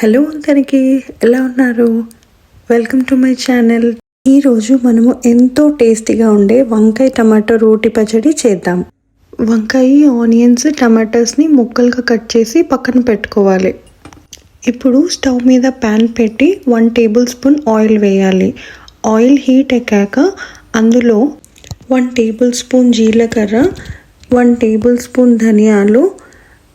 Hello అందరికీ ఎలా ఉన్నారు? Welcome to my channel. ఈరోజు మనము ఎంతో టేస్టీగా ఉండే వంకాయ టమాటో రోటి పచ్చడి చేద్దాం. వంకాయ ఆనియన్స్ టమాటోస్ని ముక్కలుగా కట్ చేసి పక్కన పెట్టుకోవాలి. ఇప్పుడు స్టవ్ మీద ప్యాన్ పెట్టి వన్ టేబుల్ స్పూన్ ఆయిల్ వేయాలి. ఆయిల్ హీట్ ఎక్కాక అందులో వన్ టేబుల్ స్పూన్ జీలకర్ర వన్ టేబుల్ స్పూన్ ధనియాలు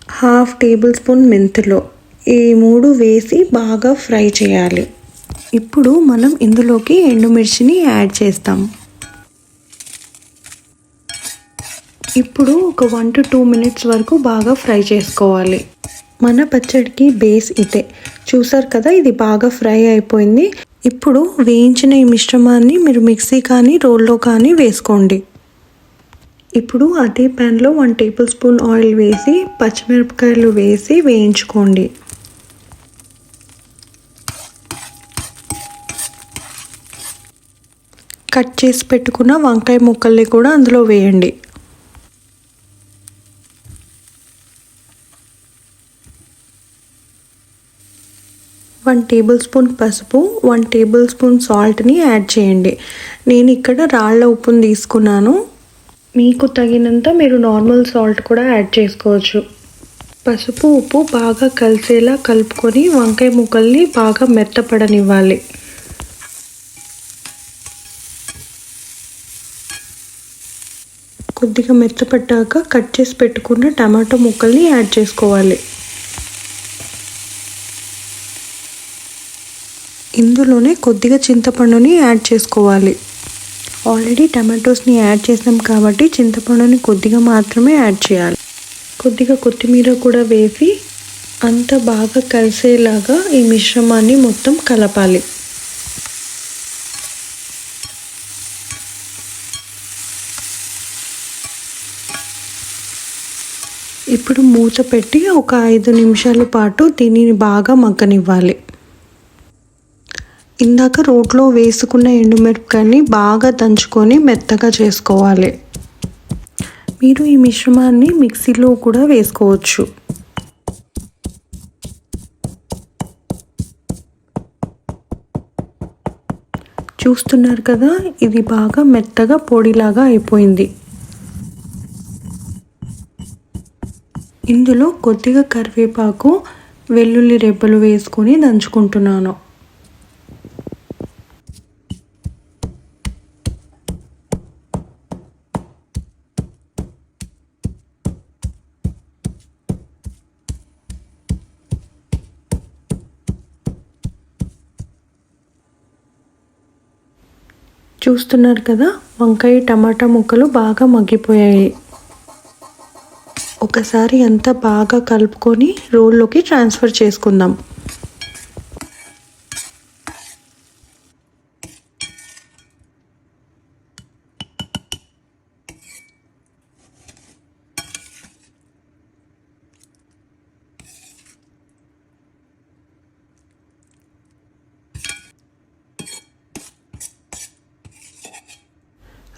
హాఫ్ టేబుల్ స్పూన్ మెంతులు. ఈ మూడు వేసి బాగా ఫ్రై చేయాలి. ఇప్పుడు మనం ఇందులోకి ఎండుమిర్చిని యాడ్ చేస్తాం. ఇప్పుడు ఒక వన్ టు టూ మినిట్స్ వరకు బాగా ఫ్రై చేసుకోవాలి. మన పచ్చడికి బేస్ ఇదే. చూసారు కదా ఇది బాగా ఫ్రై అయిపోయింది. ఇప్పుడు వేయించిన ఈ మిశ్రమాన్ని మీరు మిక్సీ కానీ రోల్లో కానీ వేసుకోండి. ఇప్పుడు అదే ప్యాన్లో వన్ టేబుల్ స్పూన్ ఆయిల్ వేసి పచ్చిమిరపకాయలు వేసి వేయించుకోండి. కట్ చేసి పెట్టుకున్న వంకాయ ముక్కల్ని కూడా అందులో వేయండి. వన్ టేబుల్ స్పూన్ పసుపు వన్ టేబుల్ స్పూన్ సాల్ట్ని యాడ్ చేయండి. నేను ఇక్కడ రాళ్ళ ఉప్పుని తీసుకున్నాను. మీకు తగినంత మీరు నార్మల్ సాల్ట్ కూడా యాడ్ చేసుకోవచ్చు. పసుపు ఉప్పు బాగా కలిసేలా కలుపుకొని వంకాయ ముక్కల్ని బాగా మెత్తపడనివ్వాలి. కొద్దిగా మెత్తపడ్డాక కట్ చేసి పెట్టుకున్న టమాటో ముక్కల్ని యాడ్ చేసుకోవాలి. ఇందులోనే కొద్దిగా చింతపండుని యాడ్ చేసుకోవాలి. ఆల్రెడీ టమాటోస్ని యాడ్ చేసాం కాబట్టి చింతపండుని కొద్దిగా మాత్రమే యాడ్ చేయాలి. కొద్దిగా కొత్తిమీర కూడా వేసి అంత బాగా కలిసేలాగా ఈ మిశ్రమాన్ని మొత్తం కలపాలి. ఇప్పుడు మూత పెట్టి ఒక ఐదు నిమిషాల పాటు దీనిని బాగా మగ్గనివ్వాలి. ఇందాక రోట్లో వేసుకున్న ఎండుమిరపకాయని బాగా దంచుకొని మెత్తగా చేసుకోవాలి. మీరు ఈ మిశ్రమాన్ని మిక్సీలో కూడా వేసుకోవచ్చు. చూస్తున్నారు కదా ఇది బాగా మెత్తగా పొడిలాగా అయిపోయింది. ఇందులో కొద్దిగా కరివేపాకు వెల్లుల్లి రెబ్బలు వేసుకొని దంచుకుంటున్నాను. చూస్తున్నారు కదా వంకాయ టమాటా ముక్కలు బాగా మగ్గిపోయాయి. ఒకసారి అంతా బాగా కలుపుకొని రోల్లోకి ట్రాన్స్ఫర్ చేసుకుందాం.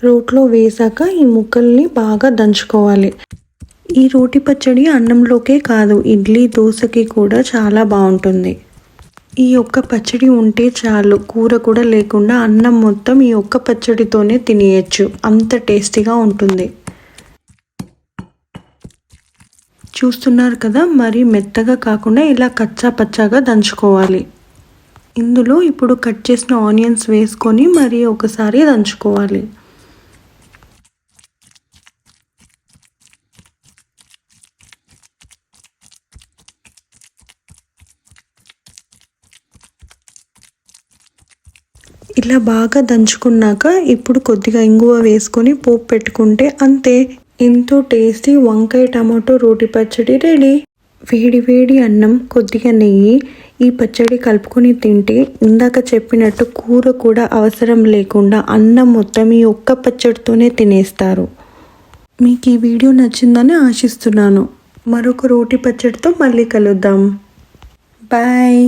రోట్లో వేసాక ఈ ముక్కల్ని బాగా దంచుకోవాలి. ఈ రోటి పచ్చడి అన్నంలోకే కాదు ఇడ్లీ దోశకి కూడా చాలా బాగుంటుంది. ఈ ఒక్క పచ్చడి ఉంటే చాలు కూర కూడా లేకుండా అన్నం మొత్తం ఈ ఒక్క పచ్చడితోనే తినేయచ్చు. అంత టేస్టీగా ఉంటుంది. చూస్తున్నారు కదా మరి మెత్తగా కాకుండా ఇలా కచ్చా పచ్చాగా దంచుకోవాలి. ఇందులో ఇప్పుడు కట్ చేసిన ఆనియన్స్ వేసుకొని మరి ఒకసారి దంచుకోవాలి. ఇలా బాగా దంచుకున్నాక ఇప్పుడు కొద్దిగా ఇంగువ వేసుకొని పోపు పెట్టుకుంటే అంతే. ఎంతో టేస్టీ వంకాయ టమాటో రోటి పచ్చడి రెడీ. వేడి వేడి అన్నం కొద్దిగా నెయ్యి ఈ పచ్చడి కలుపుకొని తింటే ఇందాక చెప్పినట్టు కూర కూడా అవసరం లేకుండా అన్నం మొత్తం ఈ ఒక్క పచ్చడితోనే తినేస్తారు. మీకు ఈ వీడియో నచ్చిందని ఆశిస్తున్నాను. మరొక రోటి పచ్చడితో మళ్ళీ కలుద్దాం. బాయ్.